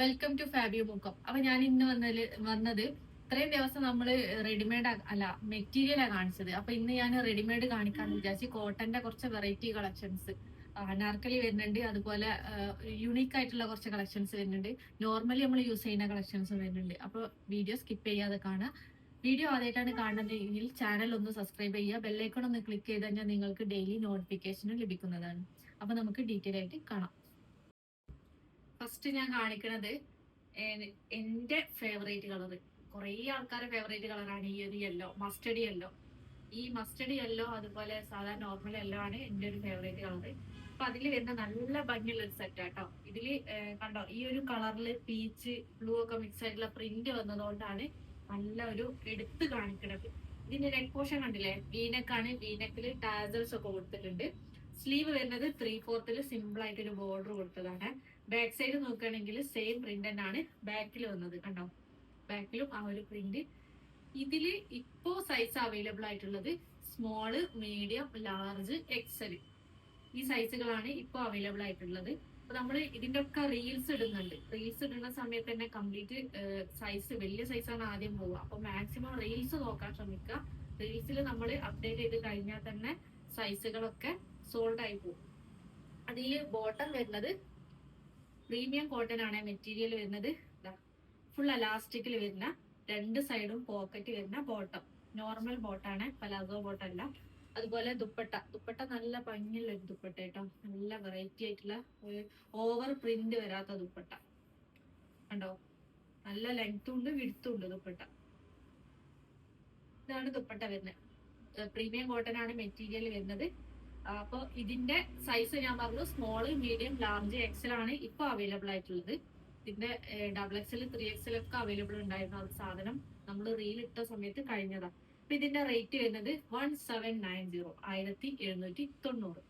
Welcome to Fabio Mukkam അപ്പൊ ഞാൻ ഇന്ന് വന്നതിൽ വന്നത് ഇത്രയും ദിവസം നമ്മൾ റെഡിമെയ്ഡ് അല്ല മെറ്റീരിയലാണ് കാണിച്ചത്. അപ്പൊ ഇന്ന് ഞാൻ റെഡിമെയ്ഡ് കാണിക്കാന്ന് വിചാരിച്ചു കോട്ടന്റെ കുറച്ച് വെറൈറ്റി കളക്ഷൻസ് അനാർക്കലി വരുന്നുണ്ട്. അതുപോലെ യുണീക്ക് ആയിട്ടുള്ള കുറച്ച് കളക്ഷൻസ് വരുന്നുണ്ട്. നോർമലി നമ്മൾ യൂസ് ചെയ്യുന്ന കളക്ഷൻസ് വരുന്നുണ്ട്. അപ്പൊ വീഡിയോ സ്കിപ്പ് ചെയ്യാതെ കാണാം. വീഡിയോ ആദ്യമായിട്ടാണ് കാണുന്നതെങ്കിൽ ചാനൽ ഒന്ന് സബ്സ്ക്രൈബ് ചെയ്യുക. ബെല്ലൈക്കൺ ഒന്ന് ക്ലിക്ക് ചെയ്ത് കഴിഞ്ഞാൽ നിങ്ങൾക്ക് ഡെയിലി നോട്ടിഫിക്കേഷനും ലഭിക്കുന്നതാണ്. അപ്പൊ നമുക്ക് ഡീറ്റെയിൽ ആയിട്ട് കാണാം. ഫസ്റ്റ് ഞാൻ കാണിക്കണത് എന്റെ ഫേവറേറ്റ് കളർ കുറേ ആൾക്കാരുടെ ഫേവറേറ്റ് കളറാണ് ഈ ഒരു യെല്ലോ മസ്റ്റഡി യെല്ലോ ഈ മസ്റ്റഡി യെല്ലോ അതുപോലെ സാധാരണ നോർമൽ യെല്ലോ ആണ് എന്റെ ഒരു ഫേവറേറ്റ് കളർ അപ്പൊ അതിൽ വരുന്ന നല്ല ഭംഗിയുള്ള ഒരു സെറ്റ് ആട്ടോ ഇതിൽ കണ്ടോ ഈ ഒരു കളറിൽ പീച്ച് ബ്ലൂ ഒക്കെ മിക്സ് ആയിട്ടുള്ള പ്രിന്റ് വന്നതുകൊണ്ടാണ് നല്ല ഒരു എടുത്ത് കാണിക്കണത്. ഇതിന്റെ നെക്ക് പോർഷൻ കണ്ടില്ലേ? വീനക്കാണ് വീനക്കിൽ ടാസൽസ് ഒക്കെ കൊടുത്തിട്ടുണ്ട്. സ്ലീവ് വരുന്നത് ത്രീ ഫോർത്തിൽ സിമ്പിൾ ആയിട്ട് ഒരു ബോർഡർ കൊടുത്തതാണ്. ബാക്ക് സൈഡ് നോക്കുകയാണെങ്കിൽ സെയിം പ്രിന്റ് തന്നെയാണ് ബാക്കിൽ വന്നത് കണ്ടോ? ബാക്കിലും ആ ഒരു പ്രിന്റ് ഇതിൽ ഇപ്പോ സൈസ് അവൈലബിൾ ആയിട്ടുള്ളത് സ്മോൾ മീഡിയം ലാർജ് എക്സൽ ഈ സൈസുകളാണ് ഇപ്പോൾ അവൈലബിൾ ആയിട്ടുള്ളത്. അപ്പൊ നമ്മൾ ഇതിന്റെ ഒക്കെ റീൽസ് ഇടുന്നുണ്ട്. റീൽസ് ഇടുന്ന സമയത്ത് തന്നെ കംപ്ലീറ്റ് സൈസ് വലിയ സൈസാണ് ആദ്യം പോവുക. അപ്പൊ മാക്സിമം റീൽസ് നോക്കാൻ ശ്രമിക്കുക. റീൽസിൽ നമ്മൾ അപ്ഡേറ്റ് ചെയ്ത് കഴിഞ്ഞാൽ തന്നെ സൈസുകളൊക്കെ സോൾഡ് ആയി പോകും. അതിൽ ബോട്ടം വരുന്നത് പ്രീമിയം കോട്ടൺ ആണ് മെറ്റീരിയൽ വരുന്നത്. ഫുൾ അലാസ്റ്റിക്കിൽ വരുന്ന രണ്ട് സൈഡും പോക്കറ്റ് വരുന്ന ബോട്ടം നോർമൽ ബോട്ടാണ് പലാസോ ബോട്ടല്ല അതുപോലെ ദുപ്പട്ട. ദുപ്പട്ട നല്ല ഭംഗിയുള്ള ഒരു ദുപ്പട്ട കേട്ടോ. നല്ല വെറൈറ്റി ആയിട്ടുള്ള ഒരു ഓവർ പ്രിന്റ് വരാത്ത ദുപ്പട്ട. കണ്ടോ? നല്ല ലെങ്ത്തും ഉണ്ട് വിടുത്തും ഉണ്ട് ദുപ്പട്ട. ഇതാണ് ദുപ്പട്ട വരുന്നത്. പ്രീമിയം കോട്ടൺ ആണ് മെറ്റീരിയൽ വരുന്നത്. അപ്പോൾ ഇതിന്റെ സൈസ് ഞാൻ പറഞ്ഞു സ്മോൾ മീഡിയം ലാർജ് എക്സൽ ആണ് ഇപ്പൊ അവൈലബിൾ ആയിട്ടുള്ളത്. ഇതിന്റെ ഡബിൾ എക്സൽ ത്രീ എക്സൽ ഒക്കെ അവൈലബിൾ ഉണ്ടായിരുന്നു ഒരു സാധനം നമ്മൾ റീൽ ഇട്ട സമയത്ത് കഴിഞ്ഞതാ. അപ്പൊ ഇതിന്റെ റേറ്റ് വരുന്നത് വൺ സെവൻ നയൻ സീറോ ആയിരത്തി എഴുന്നൂറ്റി തൊണ്ണൂറ്.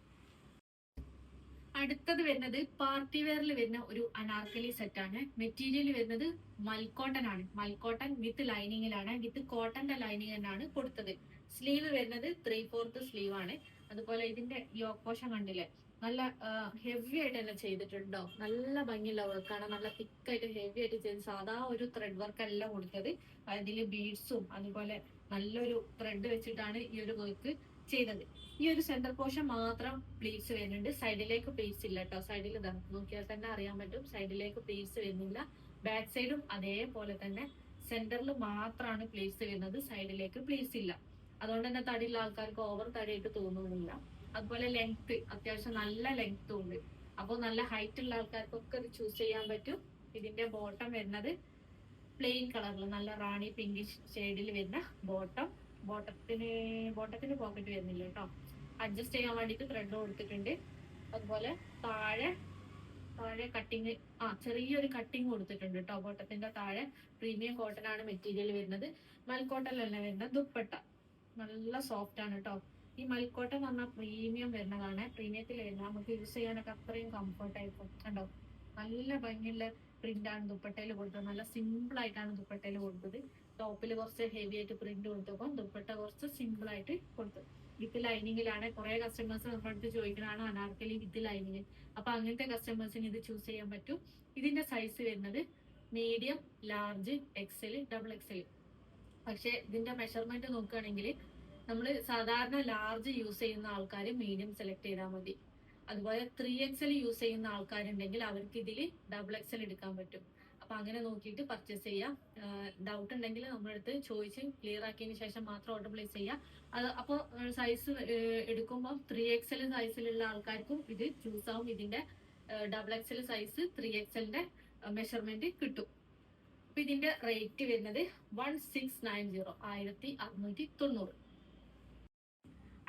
അടുത്തത് വരുന്നത് പാർട്ടി വെയറിൽ വരുന്ന ഒരു അനാർക്കലി സെറ്റ് ആണ്. മെറ്റീരിയൽ വരുന്നത് മൽക്കോട്ടൺ ആണ് മൽക്കോട്ടൺ വിത്ത് ലൈനിങ്ങിലാണ് വിത്ത് കോട്ടന്റെ ലൈനിങ് തന്നെയാണ് കൊടുത്തത്. സ്ലീവ് വരുന്നത് ത്രീ ഫോർത്ത് സ്ലീവ് ആണ്. അതുപോലെ ഇതിന്റെ യോക്കോശം കണ്ടില്ലേ? നല്ല ഹെവി ആയിട്ട് തന്നെ ചെയ്തിട്ടുണ്ടോ? നല്ല ഭംഗിയുള്ള വർക്കാണ് നല്ല തിക്കായിട്ട് ഹെവി ആയിട്ട് ചെയ്ത് സാധാ ഒരു ത്രെഡ് വർക്ക് അല്ല കൊടുത്തത്. അതിൽ ബീഡ്സും അതുപോലെ നല്ലൊരു ത്രെഡ് വെച്ചിട്ടാണ് ഈ ഒരു വർക്ക് ചെയ്തത്. ഈ ഒരു സെന്റർ പോർഷൻ മാത്രം പ്ലീറ്റ്സ് വരുന്നുണ്ട്. സൈഡിലേക്ക് പ്ലീറ്റ്സ് ഇല്ല കേട്ടോ സൈഡിൽ നോക്കിയാൽ തന്നെ അറിയാൻ പറ്റും. സൈഡിലേക്ക് പ്ലീറ്റ്സ് വരുന്നില്ല. ബാക്ക് സൈഡും അതേപോലെ തന്നെ സെന്ററിൽ മാത്രമാണ് പ്ലീറ്റ്സ് വരുന്നത്. സൈഡിലേക്ക് പ്ലീറ്റ്സ് ഇല്ല. അതുകൊണ്ട് തന്നെ തടിയുള്ള ആൾക്കാർക്ക് ഓവർ തടിയായിട്ട് തോന്നുന്നില്ല. അതുപോലെ ലെങ്ത് അത്യാവശ്യം നല്ല ലെങ്ത്തും ഉണ്ട്. അപ്പോൾ നല്ല ഹൈറ്റ് ഉള്ള ആൾക്കാർക്കൊക്കെ ഇത് ചൂസ് ചെയ്യാൻ പറ്റും. ഇതിന്റെ ബോട്ടം വരുന്നത് പ്ലെയിൻ കളറിൽ നല്ല റാണി പിങ്കിഷ് ഷെയ്ഡിൽ വരുന്ന ബോട്ടം ബോട്ടത്തിന് ബോട്ടത്തിന് പോക്കറ്റ് വരുന്നില്ല കേട്ടോ. അഡ്ജസ്റ്റ് ചെയ്യാൻ വേണ്ടിയിട്ട് ത്രെഡ് കൊടുത്തിട്ടുണ്ട്. അതുപോലെ താഴെ താഴെ കട്ടിങ് ആ ചെറിയൊരു കട്ടിങ് കൊടുത്തിട്ടുണ്ട് കേട്ടോ. ബോട്ടത്തിന്റെ താഴെ പ്രീമിയം കോട്ടൺ ആണ് മെറ്റീരിയൽ വരുന്നത്. മൽക്കോട്ടനല്ല വരുന്ന ദുപ്പട്ട. നല്ല സോഫ്റ്റ് ആണ് കേട്ടോ ഈ മൽക്കോട്ടൻ എന്ന് പറഞ്ഞാൽ പ്രീമിയം വരുന്നതാണ്. പ്രീമിയത്തിൽ വരുന്ന നമുക്ക് യൂസ് ചെയ്യാനൊക്കെ അത്രയും കംഫർട്ട് ആയിരിക്കും കണ്ടോ? നല്ല ഭംഗിയുള്ള പ്രിന്റ് ആണ് ദുപ്പട്ടയിൽ കൊടുത്തത്. നല്ല സിമ്പിൾ ആയിട്ടാണ് ദുപ്പട്ടയിൽ കൊടുത്തത്. ടോപ്പിൽ കുറച്ച് ഹെവി ആയിട്ട് പ്രിന്റ് കൊടുത്തപ്പോൾ ദുപ്പട്ട കുറച്ച് സിമ്പിൾ ആയിട്ട് കൊടുത്തത് വിത്ത് ലൈനിങ്ങിലാണ്. കുറെ കസ്റ്റമേഴ്സ് നമ്മുടെ അടുത്ത് ചോദിക്കുന്നതാണ് അനാർക്കലി വിത്ത് ലൈനിങ്. അപ്പൊ അങ്ങനത്തെ കസ്റ്റമേഴ്സിന് ഇത് ചൂസ് ചെയ്യാൻ പറ്റും. ഇതിന്റെ സൈസ് വരുന്നത് medium large XL double XL പക്ഷെ ഇതിന്റെ മെഷർമെന്റ് നോക്കുകയാണെങ്കിൽ നമ്മൾ സാധാരണ ലാർജ് യൂസ് ചെയ്യുന്ന ആൾക്കാർ മീഡിയം സെലക്ട് ചെയ്താൽ മതി. അതുപോലെ ത്രീ എക്സൽ യൂസ് ചെയ്യുന്ന ആൾക്കാരുണ്ടെങ്കിൽ അവർക്ക് ഇതിൽ ഡബിൾ എക്സൽ എടുക്കാൻ പറ്റും. അപ്പൊ അങ്ങനെ നോക്കിയിട്ട് പർച്ചേസ് ചെയ്യാം. ഡൗട്ട് ഉണ്ടെങ്കിൽ നമ്മുടെ അടുത്ത് ചോദിച്ച് ക്ലിയർ ആക്കിയതിന് ശേഷം മാത്രം ഓർഡർ പ്ലേസ് ചെയ്യാം. അത് അപ്പോൾ സൈസ് എടുക്കുമ്പോൾ ത്രീ എക്സൽ സൈസിലുള്ള ആൾക്കാർക്കും ഇത് ചൂസ് ആവും. ഇതിന്റെ ഡബിൾ എക്സൽ സൈസ് ത്രീ എക്സലിന്റെ മെഷർമെന്റ് കിട്ടും. അപ്പൊ ഇതിന്റെ റേറ്റ് വരുന്നത് വൺ സിക്സ് നയൻ സീറോ ആയിരത്തി അറുന്നൂറ്റി തൊണ്ണൂറ്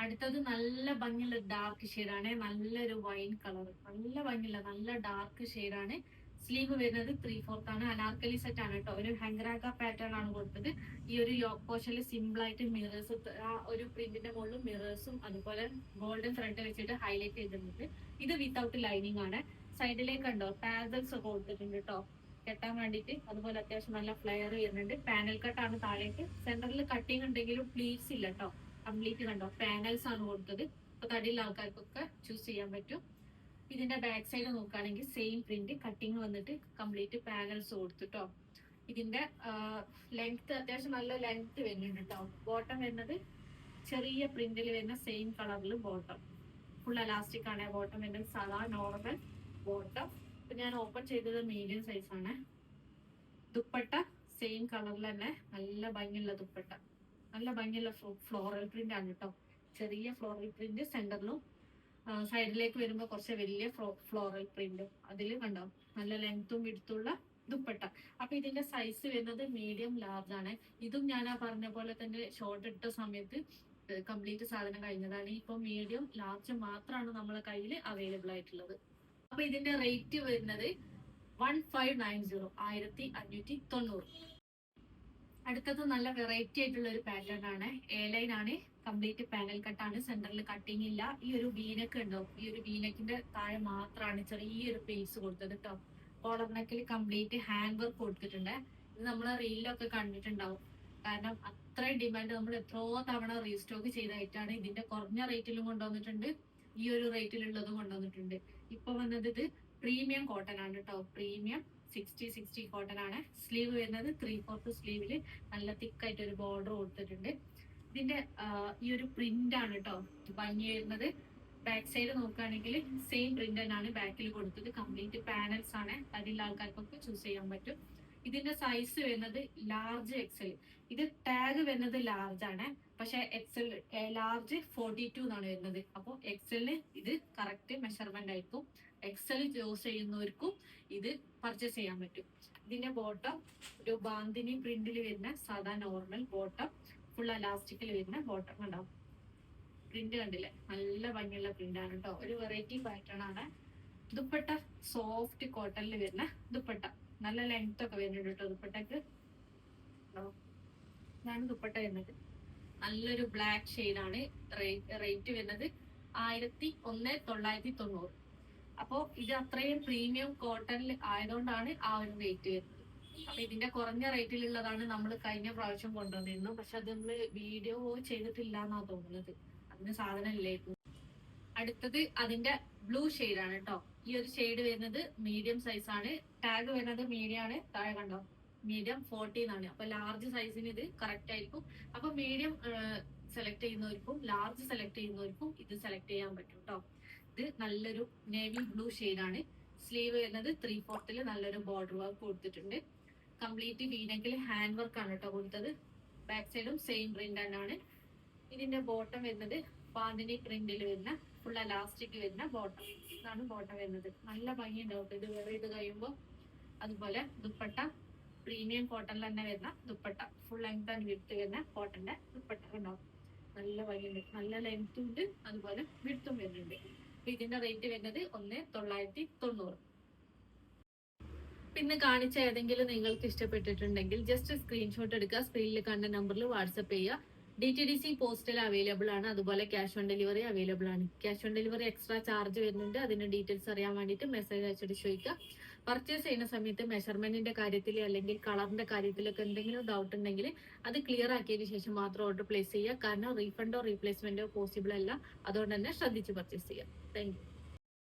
അടുത്തത് നല്ല ഭംഗിയുള്ള ഡാർക്ക് ഷെയ്ഡാണ് നല്ലൊരു വൈൻ കളർ നല്ല ഭംഗിയുള്ള നല്ല ഡാർക്ക് ഷെയ്ഡാണ് സ്ലീവ് വരുന്നത് ത്രീ ഫോർത്ത് ആണ്. അനാർക്കലി സെറ്റ് ആണ് കേട്ടോ ഒരു ഹെങ്കറാക്ക പാറ്റേൺ ആണ് കൊടുത്തത്. ഈ ഒരു യോക്ക് പോഷനിൽ സിമ്പിൾ ആയിട്ട് മിറേഴ്സ് ആ ഒരു പ്രിന്റിന്റെ മുകളിൽ മിറേഴ്സും അതുപോലെ ഗോൾഡൻ ത്രെഡ് വെച്ചിട്ട് ഹൈലൈറ്റ് ചെയ്തിട്ടുണ്ട്. ഇത് വിത്തൗട്ട് ലൈനിങ് ആണ്. സൈഡിലേക്ക് ഉണ്ടോ ഒക്കെ കൊടുത്തിട്ടുണ്ട് കേട്ടോ കെട്ടാൻ വേണ്ടിയിട്ട് അതുപോലെ അത്യാവശ്യം നല്ല ഫ്ലെയർ ചെയ്യുന്നുണ്ട് പാനൽ കട്ടാണ് താഴേക്ക്. സെന്ററിൽ കട്ടിങ് ഉണ്ടെങ്കിലും പ്ലീറ്റ്സ് ഇല്ല കേട്ടോ കംപ്ലീറ്റ് കണ്ടോ? പാനൽസ് ആണ് കൊടുത്തത്. അപ്പൊ തടിയുള്ള ആൾക്കാർക്കൊക്കെ ചൂസ് ചെയ്യാൻ പറ്റും. ഇതിന്റെ ബാക്ക് സൈഡ് നോക്കുകയാണെങ്കിൽ സെയിം പ്രിന്റ് കട്ടിങ് വന്നിട്ട് കംപ്ലീറ്റ് പാനൽസ് കൊടുത്തിട്ടോ ഇതിന്റെ ലെങ്ത് അത്യാവശ്യം നല്ല ലെങ്ത് വരുന്നുണ്ട് കേട്ടോ ബോട്ടം വരുന്നത് ചെറിയ പ്രിന്റിൽ വരുന്ന സെയിം കളറിൽ ബോട്ടം ഫുൾ അലാസ്റ്റിക് ആണ്. ബോട്ടം വരുന്നത് സാധാ നോർമൽ ബോട്ടം ഞാൻ ഓപ്പൺ ചെയ്തത് മീഡിയം സൈസ് ആണ്. ദുപ്പട്ട സെയിം കളറിൽ തന്നെ നല്ല ഭംഗിയുള്ള ദുപ്പട്ട. നല്ല ഭംഗിയുള്ള ഫ്ലോറൽ പ്രിന്റ് ആണ് കേട്ടോ ചെറിയ ഫ്ലോറൽ പ്രിന്റ് സെന്ററിലും സൈഡിലേക്ക് വരുമ്പോൾ കുറച്ച് വലിയ ഫ്ലോറൽ പ്രിന്റും അതിൽ കണ്ടോ? നല്ല ലെങ്ത്തും വിടുത്തുള്ള ദുപ്പട്ട. അപ്പൊ ഇതിന്റെ സൈസ് വരുന്നത് മീഡിയം ലാർജ് ആണ്. ഇതും ഞാൻ ആ പറഞ്ഞ പോലെ തന്നെ ഷോർട്ട് ഇട്ട സമയത്ത് കംപ്ലീറ്റ് സാധനം കഴിഞ്ഞതാണ്. ഇപ്പൊ മീഡിയം ലാർജ് മാത്രമാണ് നമ്മളെ കയ്യിൽ അവൈലബിൾ ആയിട്ടുള്ളത്. അപ്പൊ ഇതിന്റെ റേറ്റ് വരുന്നത് വൺ ഫൈവ് നയൻ സീറോ ആയിരത്തി അഞ്ഞൂറ്റി തൊണ്ണൂറ് അടുത്തത് നല്ല വെറൈറ്റി ആയിട്ടുള്ള ഒരു പാറ്റേൺ ആണ്. എ ലൈൻ ആണ് കംപ്ലീറ്റ് പാനൽ കട്ടാണ് സെന്ററിൽ കട്ടിങ് ഇല്ല. ഈ ഒരു വീനക്ക് ഉണ്ടോ? ഈ ഒരു വീനക്കിന്റെ താഴെ മാത്രമാണ് ചെറിയൊരു പേസ് കൊടുത്തത് കേട്ടോ കോളർ നെക്കിൽ കംപ്ലീറ്റ് ഹാൻഡ് വർക്ക് കൊടുത്തിട്ടുണ്ട്. ഇത് നമ്മൾ റീലിലൊക്കെ കണ്ടിട്ടുണ്ടാവും. കാരണം അത്രയും ഡിമാൻഡ് നമ്മൾ എത്രയോ തവണ റീസ്റ്റോക്ക് ചെയ്തായിട്ടാണ് ഇതിന്റെ കുറഞ്ഞ റേറ്റിലും കൊണ്ടുവന്നിട്ടുണ്ട്. ഈ ഒരു റേറ്റിലുള്ളതും കൊണ്ടുവന്നിട്ടുണ്ട്. ഇപ്പൊ വന്നത് ഇത് പ്രീമിയം കോട്ടൺ ആണ് കേട്ടോ പ്രീമിയം സിക്സ്റ്റി സിക്സ്റ്റി കോട്ടൺ ആണ്. സ്ലീവ് വരുന്നത് ത്രീ ഫോർത്ത് സ്ലീവിൽ നല്ല തിക്കായിട്ട് ഒരു ബോർഡർ കൊടുത്തിട്ടുണ്ട്. ഇതിന്റെ ഈ ഒരു പ്രിന്റ് ആണ് കേട്ടോ ഭംഗി വരുന്നത്. ബാക്ക് സൈഡ് നോക്കുകയാണെങ്കിൽ സെയിം പ്രിന്റ് തന്നെയാണ് ബാക്കിൽ കൊടുത്തത്. കംപ്ലീറ്റ് പാനൽസ് ആണ്. അതിലുള്ള ആൾക്കാർക്കൊക്കെ ചൂസ് ചെയ്യാൻ പറ്റും. ഇതിന്റെ സൈസ് വരുന്നത് ലാർജ് എക്സൽ ഇത് ടാഗ് വരുന്നത് ലാർജ് ആണ്. പക്ഷെ എക്സൽ ലാർജ് ഫോർട്ടി ടു എന്നാണ് വരുന്നത്. അപ്പോൾ എക്സലിന് ഇത് കറക്റ്റ് മെഷർമെന്റ് ആയിരിക്കും. എക്സൽ ചൂസ് ചെയ്യുന്നവർക്കും ഇത് പർച്ചേസ് ചെയ്യാൻ പറ്റും. ഇതിന്റെ ബോട്ടം ഒരു ബാന്തിനി പ്രിന്റിൽ വരുന്ന സാധാ നോർമൽ ബോട്ടം ഫുൾ അലാസ്റ്റിക്കിൽ വരുന്ന ബോട്ടം ഉണ്ടാവും പ്രിന്റ് കണ്ടില്ലേ? നല്ല ഭംഗിയുള്ള പ്രിന്റ് ആണ് കേട്ടോ ഒരു വെറൈറ്റി പാറ്റേൺ ആണ്. ദുപ്പട്ട സോഫ്റ്റ് കോട്ടണിൽ വരുന്ന ദുപ്പട്ട. നല്ല ലെങ്ത് ഒക്കെ വരുന്നുണ്ട് കേട്ടോ ദുപ്പട്ടക്ക്. ഇതാണ് ദുപ്പട്ട വരുന്നത്. നല്ലൊരു ബ്ലാക്ക് ഷെയ്ഡ് ആണ് റേറ്റ് വരുന്നത് ആയിരത്തി ഒന്ന് തൊള്ളായിരത്തി തൊണ്ണൂറ്. അപ്പോ ഇത് അത്രയും പ്രീമിയം കോട്ടണിൽ ആയതുകൊണ്ടാണ് ആ ഒരു റേറ്റ് വരുന്നത്. അപ്പൊ ഇതിന്റെ കുറഞ്ഞ റേറ്റിലുള്ളതാണ് നമ്മൾ കഴിഞ്ഞ പ്രാവശ്യം കൊണ്ടുവന്നിരുന്നു പക്ഷെ അത് നമ്മൾ വീഡിയോ ചെയ്തിട്ടില്ല എന്നാ തോന്നുന്നത്. അതിന് സാധനം ഇല്ലായിരുന്നു അടുത്തത് അതിന്റെ ബ്ലൂ ആണ് കേട്ടോ. ഈ ഒരു ഷെയ്ഡ് വരുന്നത് മീഡിയം സൈസ് ആണ്. ടാഗ് വരുന്നത് മീഡിയം ആണ്. താഴെ കണ്ടോ? മീഡിയം ഫോർട്ടീൻ ആണ് അപ്പൊ ലാർജ് സൈസിന് ഇത് കറക്റ്റ് ആയിരിക്കും. അപ്പൊ മീഡിയം സെലക്ട് ചെയ്യുന്നവർക്കും ലാർജ് സെലക്ട് ചെയ്യുന്നവർക്കും ഇത് സെലക്ട് ചെയ്യാൻ പറ്റും കേട്ടോ ഇത് നല്ലൊരു നേവി ബ്ലൂ ആണ്. സ്ലീവ് വരുന്നത് ത്രീ ഫോർത്തിൽ നല്ലൊരു ബോർഡർ വർക്ക് കൊടുത്തിട്ടുണ്ട്. കംപ്ലീറ്റ് വീണെങ്കിൽ ഹാൻഡ് വർക്ക് ആണ് കേട്ടോ കൊടുത്തത്. ബാക്ക് സൈഡും സെയിം പ്രിന്റ് തന്നെയാണ്. ഇതിന്റെ ബോട്ടം വരുന്നത് പാന്തിനി പ്രിന്റിൽ വരുന്ന ഫുൾ അലാസ്റ്റിക് വരുന്ന ബോട്ടം ആണ് ബോട്ടം വരുന്നത്. നല്ല ഭംഗി ഉണ്ടാവും ഇത് വേറെ ഇത് കഴിയുമ്പോൾ അതുപോലെ ദുപ്പട്ട പ്രീമിയം കോട്ടണിൽ തന്നെ വരുന്ന ദുപ്പട്ട. ഫുൾ ലെങ്ത് ആൻഡ് വിടുത്ത് വരുന്ന കോട്ടന്റെ ദുപ്പട്ട ഉണ്ടാവും നല്ല ഭംഗിയുണ്ട്. നല്ല ലെങ്ത് ഉണ്ട്. അതുപോലെ വിഡ്ത്തും വരുന്നുണ്ട്. ഇതിന്റെ റേറ്റ് വരുന്നത് ഒന്ന് തൊള്ളായിരത്തി തൊണ്ണൂറ്. പിന്നെ കാണിച്ച ഏതെങ്കിലും നിങ്ങൾക്ക് ഇഷ്ടപ്പെട്ടിട്ടുണ്ടെങ്കിൽ ജസ്റ്റ് സ്ക്രീൻഷോട്ട് എടുക്കുക. സ്ക്രീനിൽ കണ്ട നമ്പറിൽ വാട്സപ്പ് ചെയ്യുക. D T D C postal available ആണ്. അതുപോലെ ക്യാഷ് ഓൺ ഡെലിവറി അവൈലബിൾ ആണ്. Cash on delivery extra charge വരുന്നുണ്ട്. അതിന്റെ ഡീറ്റെയിൽസ് അറിയാൻ വേണ്ടിയിട്ട് മെസ്സേജ് അയച്ചിട്ട് ചോദിക്കുക പർച്ചേസ് ചെയ്യുന്ന സമയത്ത് മെഷർമെന്റിന്റെ കാര്യത്തിൽ അല്ലെങ്കിൽ കളറിന്റെ കാര്യത്തിലൊക്കെ എന്തെങ്കിലും ഡൗട്ട് ഉണ്ടെങ്കിൽ അത് ക്ലിയർ ആക്കിയതിന് ശേഷം മാത്രം ഓർഡർ പ്ലേസ് ചെയ്യുക. കാരണം റീഫണ്ടോ റീപ്ലേസ്മെന്റോ പോസിബിൾ അല്ല. അതുകൊണ്ട് തന്നെ ശ്രദ്ധിച്ച് പർച്ചേസ് ചെയ്യുക. താങ്ക്